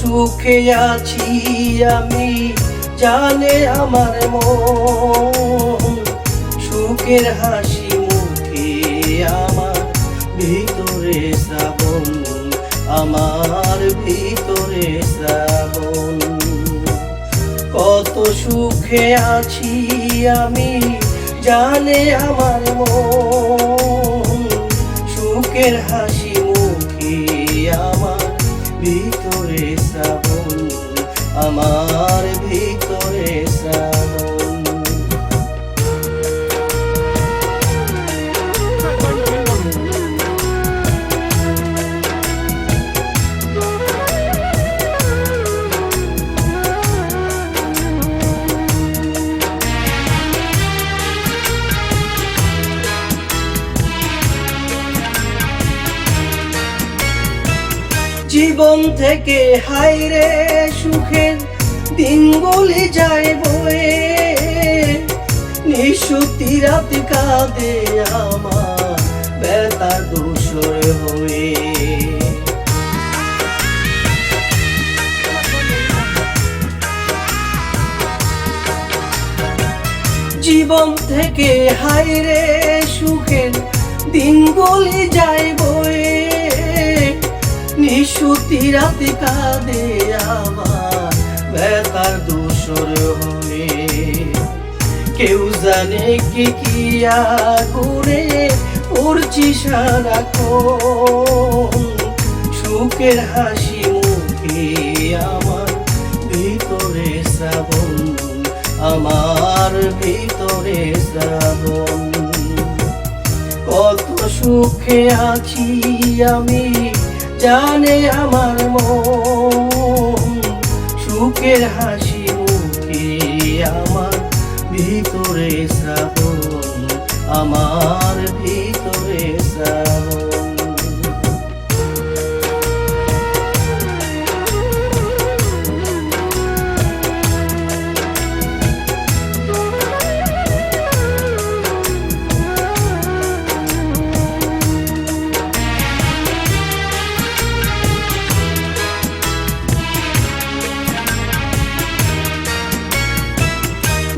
সুখে আছি আমি, জানে আমার মন। সুখের হাসি মুখে আমার ভিতরে শ্রাবণ, আমার ভিতরে শ্রাবণ। কত সুখে আছি আমি, জানে আমার মন। সুখের হাসি ভিতরে শ্রাবণ আমার ভিতরে জীবন থেকে হাইরে সুখের দিনগুলি যায় বয়ে। নিশুতি রাত কাঁদে আমার বেতা দূষর হয়ে। জীবন থেকে হাইরে সুখের দিনগুলি যায় রাতে কাঁদে আমার বেতার দূষর হয়ে কেউ জানে কি কি আগুনে উড়ছি সারাক্ষণ। সুখের হাসি মুখে আমার ভিতরে শ্রাবণ, আমার ভিতরে শ্রাবণ। কত সুখে আছি আমি জানে আমার সুখের হাসি মুখে আমার ভিতরে শ্রাবণ আমার ভিতরে শ্রাবণ।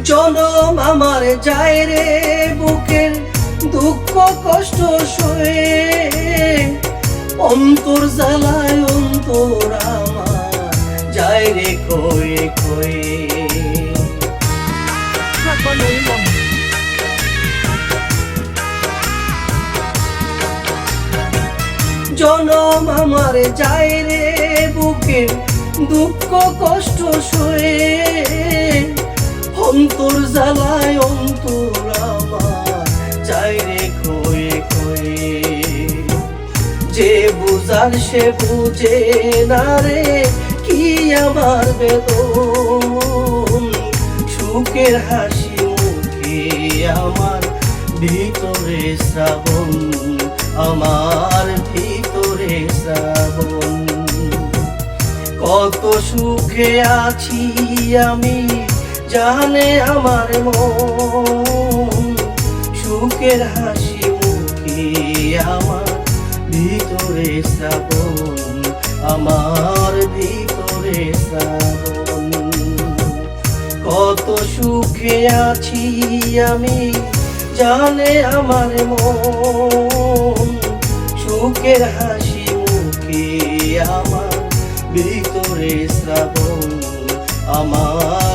জনম আমার যায় রে বুকের দুঃখ কষ্ট সয়ে। অন্তর জ্বালায় অন্তর আমার যায় রে কয়ে কয়ে। জনম আমার যায় রে বুকের দুঃখ কষ্ট সয়ে। অন্তর জ্বালায়, অন্তর আমার। চাই রে কয়ে কয়ে যে বুঝার সে বুঝে না রে, কি আমার বেদন? সুখের হাসি মুখে আমার ভিতরে শ্রাবণ, আমার ভিতরে শ্রাবণ। কত সুখে আছি আমি জানে আমার মন, সুখের হাসি মুখে আমার ভিতরে শ্রাবণ, আমার ভিতরে শ্রাবণ। কত সুখে আছি আমি, জানে আমার মন, সুখের হাসি মুখে আমার ভিতরে শ্রাবণ, আমার